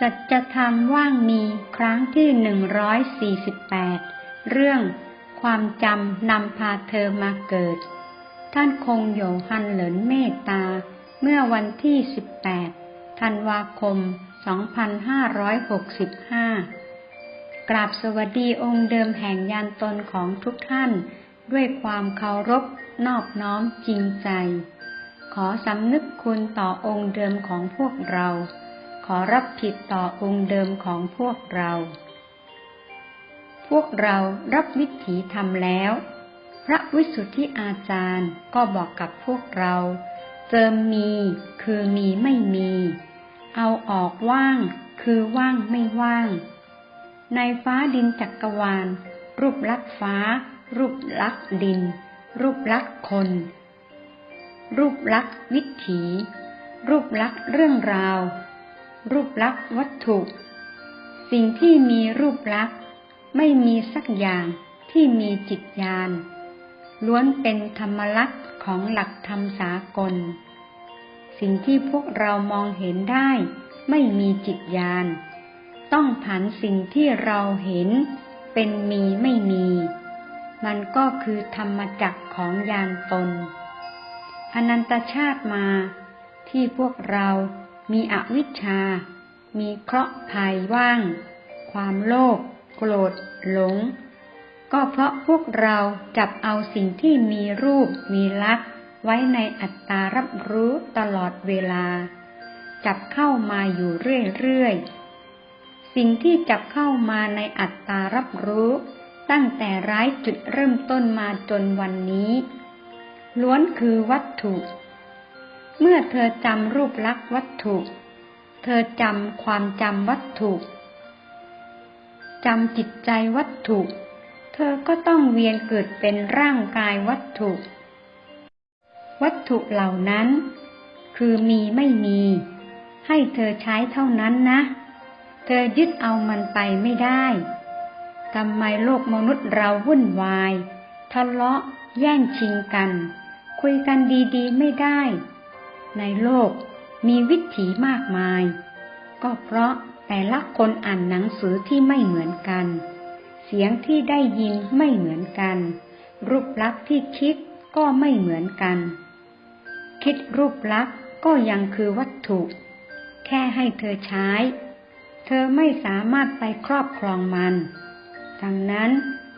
สัจธรรมว่างมีครั้งที่148เรื่องความจำนำพาเธอมาเกิด ท่านคงโยฮันเหลินเมตตา เมื่อวันที่18ธันวาคม2565กราบสวัสดีองค์เดิมแห่งยานตนของทุกท่าน ด้วยความเคารพนอบน้อมจริงใจ ขอสำนึกคุณต่อองค์เดิมของพวกเรา ขอรับผิดต่อองค์เดิมของพวกเรา พวกเรารับวิถีทำแล้ว พระวิสุทธิอาจารย์ก็บอกกับพวกเรา เติมมีคือมีไม่มี เอาออกว่างคือว่างไม่ว่าง ในฟ้าดินจักรวาล รูปลักษ์ฟ้า รูปลักษ์ดิน รูปลักษ์คน รูปลักษ์วิถี รูปลักษ์เรื่องราว รูปลักษณ์วัตถุ สิ่งที่มีรูปลักษณ์ไม่มีสักอย่างที่มีจิตญาณล้วนเป็นธรรมลักษณ์ของหลักธรรมสากล สิ่งที่พวกเรามองเห็นได้ ไม่มีจิตญาณต้องผันสิ่งที่เราเห็น เป็นมีไม่มี มันก็คือธรรมจักของญาณตนอนันตชาติมาที่พวกเรา มีอวิชชา มีเคราะห์ภัยว่าง ความโลภโกรธหลง ก็เพราะพวกเราจับเอาสิ่งที่มีรูปมีลักษณ์ไว้ในอัตตารับรู้ตลอดเวลา จับเข้ามาอยู่เรื่อยๆ สิ่งที่จับเข้ามาในอัตตารับรู้ ตั้งแต่ร้ายจุดเริ่มต้นมาจนวันนี้ ล้วนคือวัตถุ เมื่อเธอจำรูปลักษณ์วัตถุ เธอจำความจำวัตถุจำจิตใจวัตถุ เธอก็ต้องเวียนเกิดเป็นร่างกายวัตถุ วัตถุเหล่านั้น คือมีไม่มี ให้เธอใช้เท่านั้นนะ เธอยึดเอามันไปไม่ได้ทำไมโลกมนุษย์เราวุ่นวาย ทะเลาะ แย่งชิงกัน คุยกันดีๆไม่ได้ ในโลกมีวิถีมากมาย ก็เพราะแต่ละคนอ่านหนังสือที่ไม่เหมือนกัน เสียงที่ได้ยินไม่เหมือนกัน รูปลักษณ์ที่คิดก็ไม่เหมือนกัน คิดรูปลักษณ์ก็ยังคือวัตถุ แค่ให้เธอใช้ เธอไม่สามารถไปครอบครองมัน ดังนั้น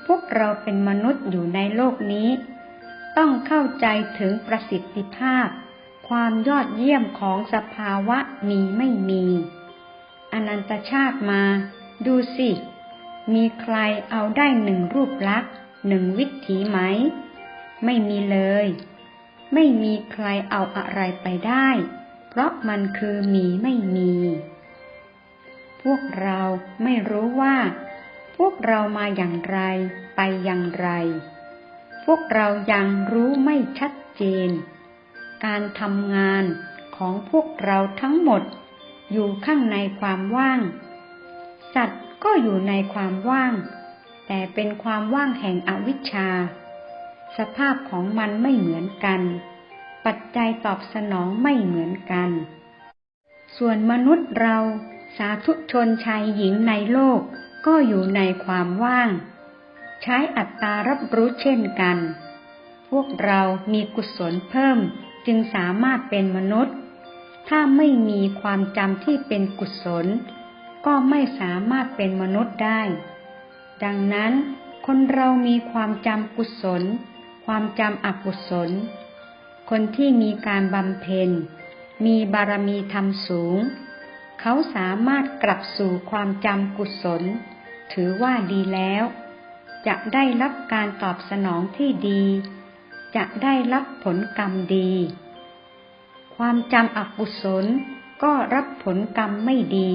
พวกเราเป็นมนุษย์อยู่ในโลกนี้ ต้องเข้าใจถึงประสิทธิภาพ ความยอดเยี่ยมของสภาวะมีไม่มี อนันตชาติมา ดูสิ มีใครเอาได้หนึ่งรูปลักษ์หนึ่งวิถีไหม ไม่มีเลย ไม่มีใครเอาอะไรไปได้ เพราะมันคือมีไม่มี พวกเราไม่รู้ว่า พวกเรามาอย่างไรไปอย่างไร พวกเรายังรู้ไม่ชัดเจน การทำงานของพวกเราทั้งหมด อยู่ข้างในความว่าง สัตว์ก็อยู่ในความว่าง แต่เป็นความว่างแห่งอวิชชา สภาพของมันไม่เหมือนกัน ปัจจัยตอบสนองไม่เหมือนกัน ส่วนมนุษย์เราสาธุชนชายหญิงในโลกก็อยู่ในความว่าง ใช้อัตตารับรู้เช่นกัน พวกเรามีกุศลเพิ่ม จึงสามารถเป็นมนุษย์ ถ้าไม่มีความจำที่เป็นกุศล ก็ไม่สามารถเป็นมนุษย์ได้ ดังนั้นคนเรามีความจำกุศล ความจำอกุศล คนที่มีการบำเพ็ญ มีบารมีธรรมสูง เขาสามารถกลับสู่ความจำกุศล ถือว่าดีแล้ว จะได้รับการตอบสนองที่ดี จะได้รับผลกรรมดี ความจำอกุศลก็รับผลกรรมไม่ดี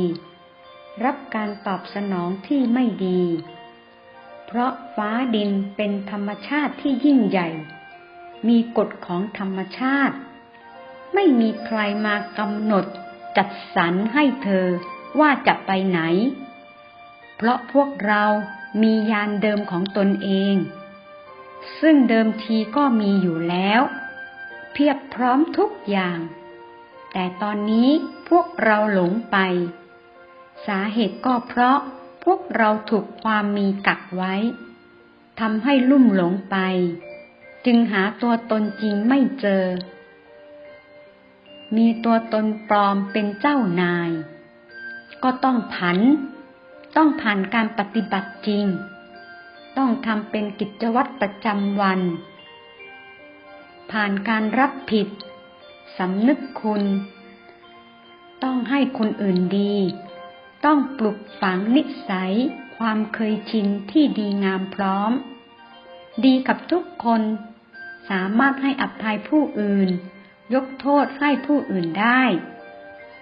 รับการตอบสนองที่ไม่ดี เพราะฟ้าดินเป็นธรรมชาติที่ยิ่งใหญ่ มีกฎของธรรมชาติ ไม่มีใครมากำหนดจัดสรรให้เธอว่าจะไปไหน เพราะพวกเรามียานเดิมของตนเอง ซึ่งเดิมทีก็มีอยู่แล้ว เพียบพร้อมทุกอย่าง แต่ตอนนี้พวกเราหลงไป สาเหตุก็เพราะพวกเราถูกความมีกักไว้ทำให้ลุ่มหลงไป จึงหาตัวตนจริงไม่เจอ มีตัวตนปลอมเป็นเจ้านาย ก็ต้องผัน ต้องผ่านการปฏิบัติจริง ต้องทำเป็นกิจวัตรประจำวัน ผ่านการรับผิด สำนึกคุณ ต้องให้คนอื่นดี ต้องปลุกฝังนิสัย ความเคยชินที่ดีงามพร้อม ดีกับทุกคน สามารถให้อภัยผู้อื่น ยกโทษให้ผู้อื่นได้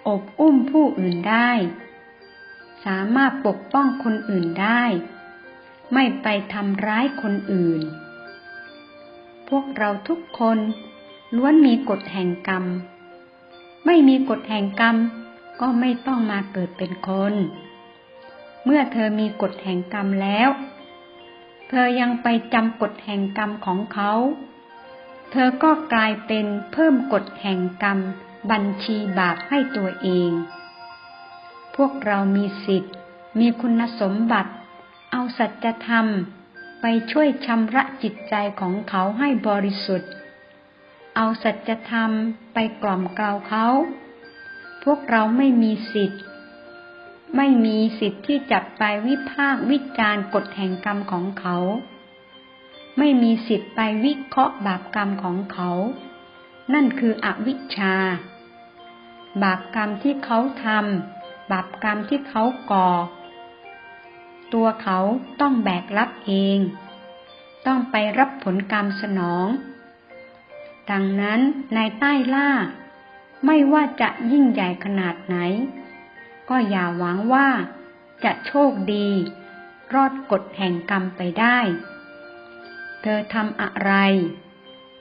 อบอุ้มผู้อื่นได้ สามารถปกป้องคนอื่นได้ ไม่ไปทำร้ายคนอื่น พวกเราทุกคนล้วนมีกฎแห่งกรรม ไม่มีกฎแห่งกรรมก็ไม่ต้องมาเกิดเป็นคน เมื่อเธอมีกฎแห่งกรรมแล้ว เธอยังไปจำกฎแห่งกรรมของเขา เธอก็กลายเป็นเพิ่มกฎแห่งกรรม บัญชีบาปให้ตัวเอง พวกเรามีสิทธิ์ มีคุณสมบัติ เอาสัจธรรม ไปช่วยชำระจิตใจของเขาให้บริสุทธิ์ เอาสัจธรรมไปกล่อมกล่าวเขา พวกเราไม่มีสิทธิ์ ไม่มีสิทธิ์ที่จะไปวิพากวิจารกฎแห่งกรรมของเขา ไม่มีสิทธิ์ไปวิเคราะห์บาปกรรมของเขา นั่นคืออวิชชา บาปกรรมที่เขาทำบาปกรรมที่เขาก่อ ตัวเขาต้องแบกรับเอง ต้องไปรับผลกรรมสนอง ดังนั้นในใต้ล่า ไม่ว่าจะยิ่งใหญ่ขนาดไหน ก็อย่าหวังว่าจะโชคดี รอดกฎแห่งกรรมไปได้ เธอทำอะไร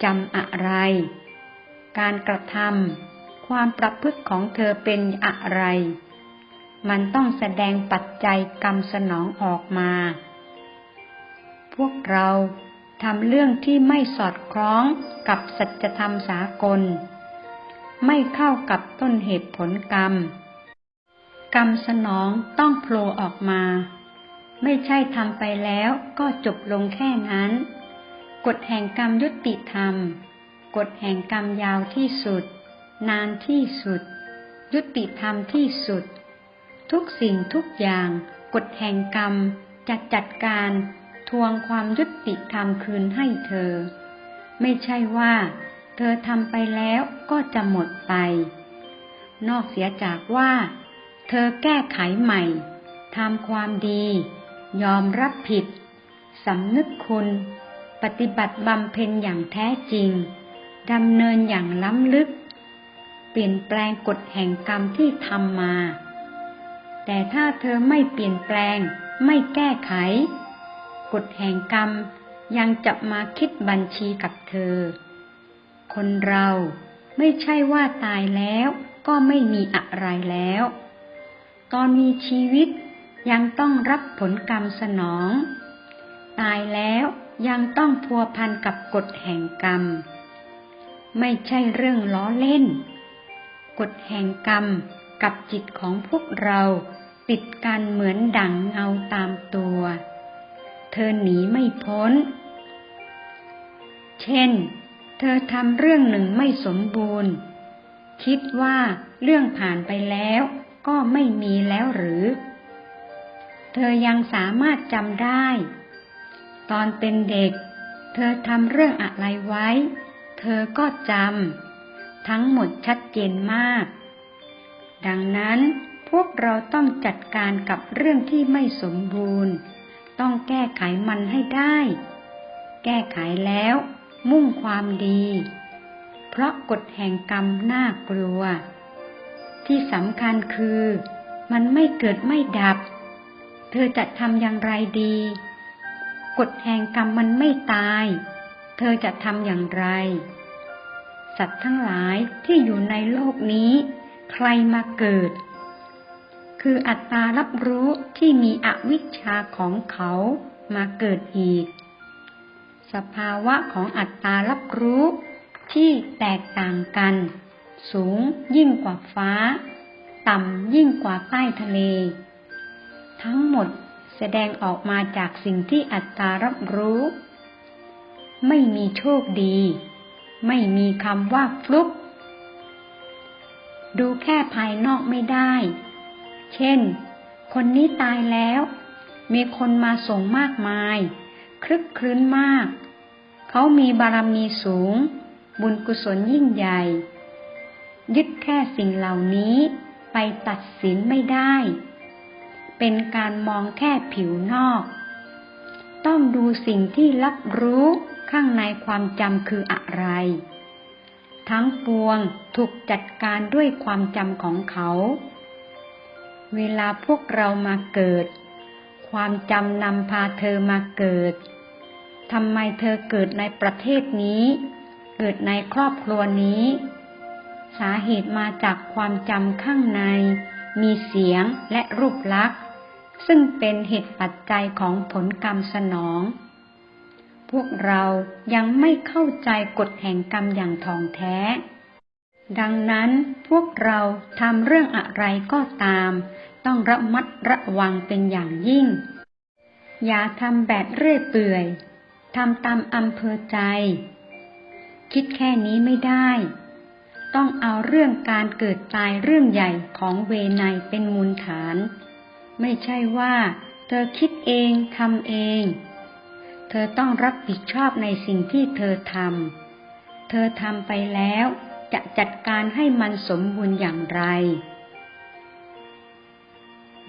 จำอะไร การกระทำความประพฤติของเธอเป็นอะไร มันต้องแสดงปัจจัยกรรมสนองออกมา พวกเราทำเรื่องที่ไม่สอดคล้องกับสัจธรรมสากล ไม่เข้ากับต้นเหตุผลกรรม กรรมสนองต้องโผล่ออกมา ไม่ใช่ทำไปแล้วก็จบลงแค่นั้น กฎแห่งกรรมยุติธรรม กฎแห่งกรรมยาวที่สุด นานที่สุด ยุติธรรมที่สุด ทุกสิ่งทุกอย่าง กฎแห่งกรรมจะจัดการทวงความยุติธรรมคืนให้เธอ ไม่ใช่ว่า เธอทำไปแล้วก็จะหมดไป นอกเสียจากว่า เธอแก้ไขใหม่ทำความดี ยอมรับผิดสำนึกคุณ ปฏิบัติบำเพ็ญอย่างแท้จริงดำเนินอย่างล้ำลึก เปลี่ยนแปลงกฎแห่งกรรมที่ทำมา แต่ถ้าเธอไม่เปลี่ยนแปลง ไม่แก้ไข กฎแห่งกรรมยังจะมาคิดบัญชีกับเธอ คนเราไม่ใช่ว่าตายแล้วก็ไม่มีอะไรแล้ว ตอนมีชีวิตยังต้องรับผลกรรมสนอง ตายแล้วยังต้องพัวพันกับกฎแห่งกรรม ไม่ใช่เรื่องล้อเล่น กฎแห่งกรรมกับจิตของพวกเรา ติดกันเหมือนดั่งเงาตามตัว เธอหนีไม่พ้น เช่น เธอทำเรื่องหนึ่งไม่สมบูรณ์ คิดว่าเรื่องผ่านไปแล้วก็ไม่มีแล้วหรือ เธอยังสามารถจำได้ ตอนเป็นเด็ก เธอทำเรื่องอะไรไว้ เธอก็จำทั้งหมดชัดเจนมาก ดังนั้น พวกเราต้องจัดการกับเรื่องที่ไม่สมบูรณ์ ต้องแก้ไขมันให้ได้ แก้ไขแล้ว มุ่งความดี เพราะกฎแห่งกรรมน่ากลัว ที่สำคัญคือ มันไม่เกิดไม่ดับ เธอจะทำอย่างไรดี กฎแห่งกรรมมันไม่ตาย เธอจะทำอย่างไร สัตว์ทั้งหลายที่อยู่ในโลกนี้ ใครมาเกิด คืออัตตารับรู้ที่มีอวิชชาของเขามาเกิดอีก สภาวะของอัตตารับรู้ที่แตกต่างกัน สูงยิ่งกว่าฟ้า ต่ำยิ่งกว่าใต้ทะเล ทั้งหมดแสดงออกมาจากสิ่งที่อัตตารับรู้ ไม่มีโชคดี ไม่มีคำว่าฟลุก ดูแค่ภายนอกไม่ได้ เช่น คนนี้ตายแล้ว มีคนมาส่งมากมาย คลึกคลื้นมาก เขามีบารมีสูง บุญกุศลยิ่งใหญ่ ยึดแค่สิ่งเหล่านี้ไปตัดสินไม่ได้ เป็นการมองแค่ผิวนอก ต้องดูสิ่งที่รับรู้ข้างในความจำคืออะไร ทั้งปวงถูกจัดการด้วยความจำของเขา เวลาพวกเรามาเกิด ความจำนำพาเธอมาเกิดทำไมเธอเกิดในประเทศนี้ เกิดในครอบครัวนี้ สาเหตุมาจากความจำข้างใน มีเสียงและรูปลักษณ์ ซึ่งเป็นเหตุปัจจัยของผลกรรมสนอง พวกเรายังไม่เข้าใจกฎแห่งกรรมอย่างท่องแท้ ดังนั้นพวกเราทำเรื่องอะไรก็ตาม ต้องระมัดระวังเป็นอย่างยิ่ง อย่าทำแบบเรื่อยเปื่อยทำตามอำเภอใจ คิดแค่นี้ไม่ได้ ต้องเอาเรื่องการเกิดตายเรื่องใหญ่ของเวไนเป็นมูลฐาน ไม่ใช่ว่าเธอคิดเองทำเอง เธอต้องรับผิดชอบในสิ่งที่เธอทำ เธอทำไปแล้ว จะจัดการให้มันสมบูรณ์อย่างไร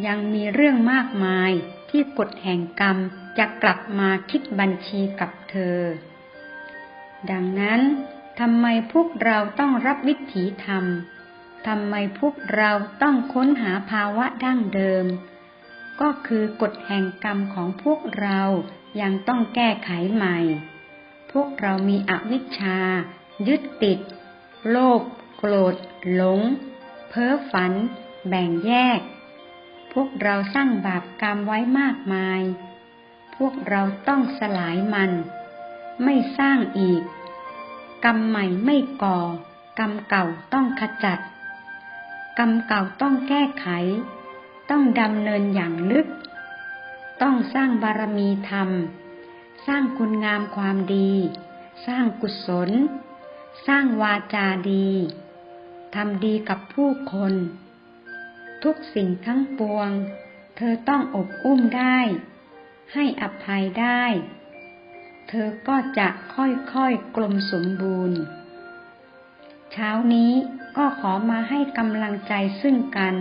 ยังมีเรื่องมากมายที่กฎแห่งกรรมจะกลับมาคิดบัญชีกับเธอ ดังนั้นทำไมพวกเราต้องรับวิถีธรรมทำไมพวกเราต้องค้นหาภาวะดั้งเดิม ก็คือกฎแห่งกรรมของพวกเรายังต้องแก้ไขใหม่ พวกเรามีอวิชชา ยึดติด โลภโกรธ หลง เพ้อฝัน แบ่งแยก พวกเราสร้างบาปกรรมไว้มากมาย พวกเราต้องสลายมัน ไม่สร้างอีก กรรมใหม่ไม่ก่อ กรรมเก่าต้องขจัด กรรมเก่าต้องแก้ไข ต้องดำเนินอย่างลึก ต้องสร้างบารมีธรรม สร้างคุณงามความดี สร้างกุศล สร้างวาจาดีทำดีกับผู้คน ทุกสิ่งทั้งปวง เธอต้องอบอุ้มได้ ให้อภัยได้ เธอก็จะค่อยๆกลมสมบูรณ์ เช้านี้ก็ขอมาให้กำลังใจซึ่งกัน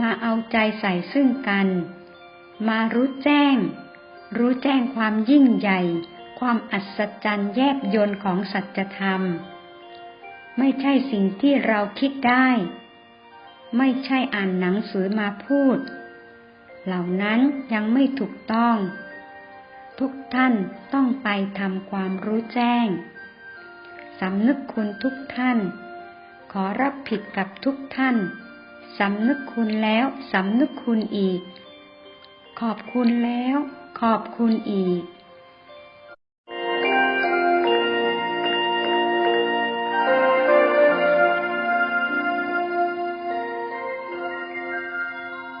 มาเอาใจใส่ซึ่งกัน มารู้แจ้ง รู้แจ้งความยิ่งใหญ่ ความอัศจรรย์แยบยนต์ของสัจธรรม ไม่ใช่สิ่งที่เราคิดได้ ไม่ใช่อ่านหนังสือมาพูด เหล่านั้นยังไม่ถูกต้อง ทุกท่านต้องไปทำความรู้แจ้งสำนึกคุณทุกท่าน ขอรับผิดกับทุกท่านสำนึกคุณแล้วสำนึกคุณอีก ขอบคุณแล้ว ขอบคุณอีก